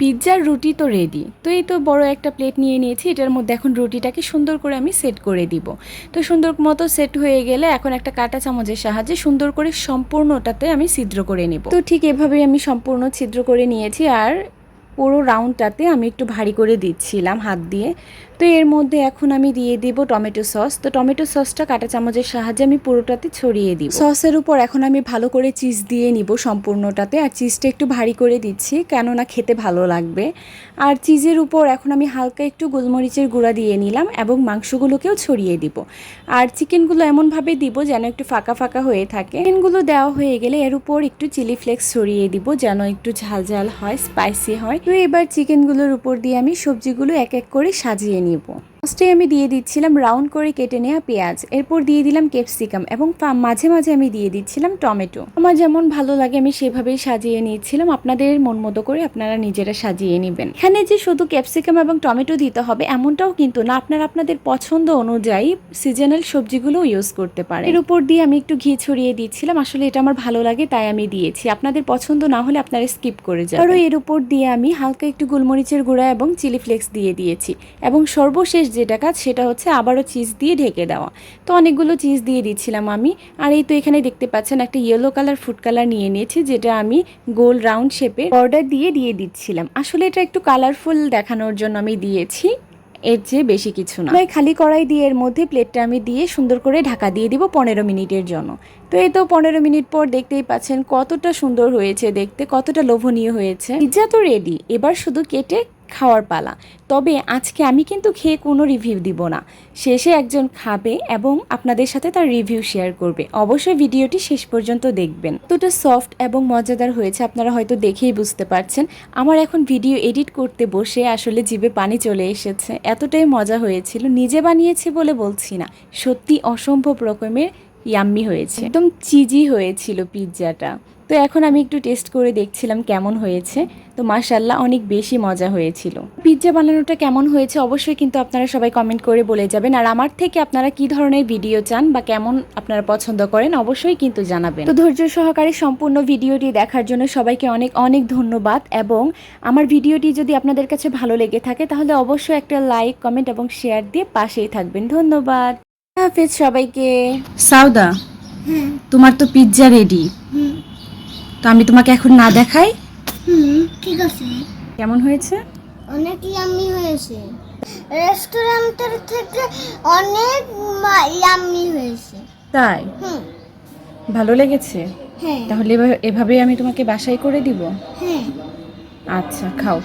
পিৎজার রুটি তো রেডি তো এই তো বড় একটা প্লেট নিয়ে নিয়েছি, এটার মধ্যে এখন রুটিটাকে সুন্দর করে আমি সেট করে দিব। তো সুন্দর মতো সেট হয়ে গেলে এখন একটা কাটা চামচের সাহায্যে সুন্দর করে সম্পূর্ণটাতে আমি ছিদ্র করে নেব। তো ঠিক এভাবেই আমি সম্পূর্ণ ছিদ্র করে নিয়েছি, আর পুরো রাউন্ডটাতে আমি একটু ভারী করে দিচ্ছিলাম হাত দিয়ে। তো এর মধ্যে এখন আমি দিয়ে দিব টমেটো সস। তো টমেটো সসটা কাটা চামচের সাহায্যে আমি পুরোটাতে ছড়িয়ে দিব। সসের উপর এখন আমি ভালো করে চিজ দিয়ে নিব সম্পূর্ণটাতে। আর চিজটা একটু ভারী করে দিচ্ছি, কেননা খেতে ভালো লাগবে। আর চিজের উপর এখন আমি হালকা একটু গোলমরিচের গুঁড়া দিয়ে নিলাম এবং মাংসগুলোকেও ছড়িয়ে দিব। আর চিকেনগুলো এমনভাবে দিব যেন একটু ফাঁকা ফাঁকা হয়ে থাকে। চিকেনগুলো দেওয়া হয়ে গেলে এর উপর একটু চিলি ফ্লেক্স ছড়িয়ে দিব যেন একটু ঝাল ঝাল হয় স্পাইসি হয়। তো এবার চিকেনগুলোর উপর দিয়ে আমি সবজিগুলো এক এক করে সাজিয়ে নিব। ফার্স্টে আমি দিয়ে দিচ্ছিলাম রাউন্ড করে কেটে নেওয়া পেঁয়াজ। এরপর দিয়ে দিলাম ক্যাপসিকাম এবং মাঝে মাঝে আমি দিয়ে দিচ্ছিলাম টমেটো। আমার যেমন ভালো লাগে, আমি সেভাবেই সাজিয়ে নিয়েছিলাম আপনাদের মন মতো করে আপনারা নিজেরা সাজিয়ে নেবেন। এখানে যে শুধু ক্যাপসিকাম এবং টমেটো দিতে হবে, এমনটাও কিন্তু না। আপনারা আপনাদের পছন্দ অনুযায়ী সিজনাল সবজিগুলো ইউজ করতে পারেন। এর উপর দিয়ে আমি একটু ঘি ছড়িয়ে দিচ্ছিলাম। আসলে এটা আমার ভালো লাগে, তাই আমি দিয়েছি। আপনাদের পছন্দ না হলে আপনারা স্কিপ করে যাবেন। আরও এর উপর দিয়ে আমি হালকা একটু গোলমরিচের গুঁড়া এবং চিলি ফ্লেক্স দিয়ে দিয়েছি। এবং সর্বশেষ যেটা কাজ সেটা হচ্ছে আবারও চিজ দিয়ে ঢেকে দেওয়া। তো অনেকগুলো চিজ দিয়ে দিচ্ছিলাম আমি। আর এই তো এখানে দেখতে পাচ্ছেন, একটা ইয়েলো কালার ফুড কালার নিয়ে নিয়েছি, যেটা আমি গোল রাউন্ড শেপে অর্ডার দিয়ে দিয়ে দিচ্ছিলাম। আসলে এটা একটু কালারফুল দেখানোর জন্য আমি দিয়েছি, এর চেয়ে বেশি কিছু না। খালি কড়াই দিয়ে এর মধ্যে প্লেটটা আমি দিয়ে সুন্দর করে ঢাকা দিয়ে দিব পনেরো মিনিটের জন্য। তো এই তো পনেরো মিনিট পর দেখতেই পাচ্ছেন কতটা সুন্দর হয়েছে দেখতে, কতটা লোভনীয় হয়েছে। পিৎজা তো রেডি এবার শুধু কেটে খাওয়ার পালা। তবে আজকে আমি কিন্তু খেয়ে কোনো রিভিউ দিব না। শেষে একজন খাবে এবং আপনাদের সাথে তার রিভিউ শেয়ার করবে। অবশ্যই ভিডিওটি শেষ পর্যন্ত দেখবেন। দুটো সফট এবং মজাদার হয়েছে আপনারা হয়তো দেখেই বুঝতে পারছেন। আমার এখন ভিডিও এডিট করতে বসে আসলে জিভে পানি চলে এসেছে। এতটাই মজা হয়েছিল। নিজে বানিয়েছি বলে বলছি না। সত্যি অসম্ভব রকমের ইয়াম্মি হয়েছে। একদম চিজি হয়েছিল পিৎজাটা। তো এখন আমি একটু টেস্ট করে দেখছিলাম কেমন হয়েছে। তো মাশাল্লাহ অনেক বেশি মজা হয়েছিল। পিৎজা বানানোটা কেমন হয়েছে অবশ্যই কিন্তু আপনারা সবাই কমেন্ট করে বলে যাবেন। আর আমার থেকে আপনারা কি ধরনের ভিডিও চান বা কেমন আপনারা পছন্দ করেন অবশ্যই কিন্তু জানাবেন। তো ধৈর্য সহকারে সম্পূর্ণ ভিডিওটি দেখার জন্য সবাইকে অনেক অনেক ধন্যবাদ এবং আমার ভিডিওটি যদি আপনাদের কাছে ভালো লেগে থাকে তাহলে অবশ্যই একটা লাইক কমেন্ট এবং শেয়ার দিয়ে পাশেই থাকবেন। ধন্যবাদ। হাফেজ সবাইকে। সাউদা তোমার তো পিৎজা রেডি তো আমি তোমাকে এখন না দেখাই? ঠিক আছে। কেমন হয়েছে? অনেক ইয়াম্মি হয়েছে। রেস্টুরেন্টের থেকে অনেক ইয়াম্মি হয়েছে। তাই? হুম। ভালো লেগেছে? হ্যাঁ। তাহলে এভাবে- এভাবেই আমি তোমাকে বাসায় করে দিব? হ্যাঁ। আচ্ছা খাও।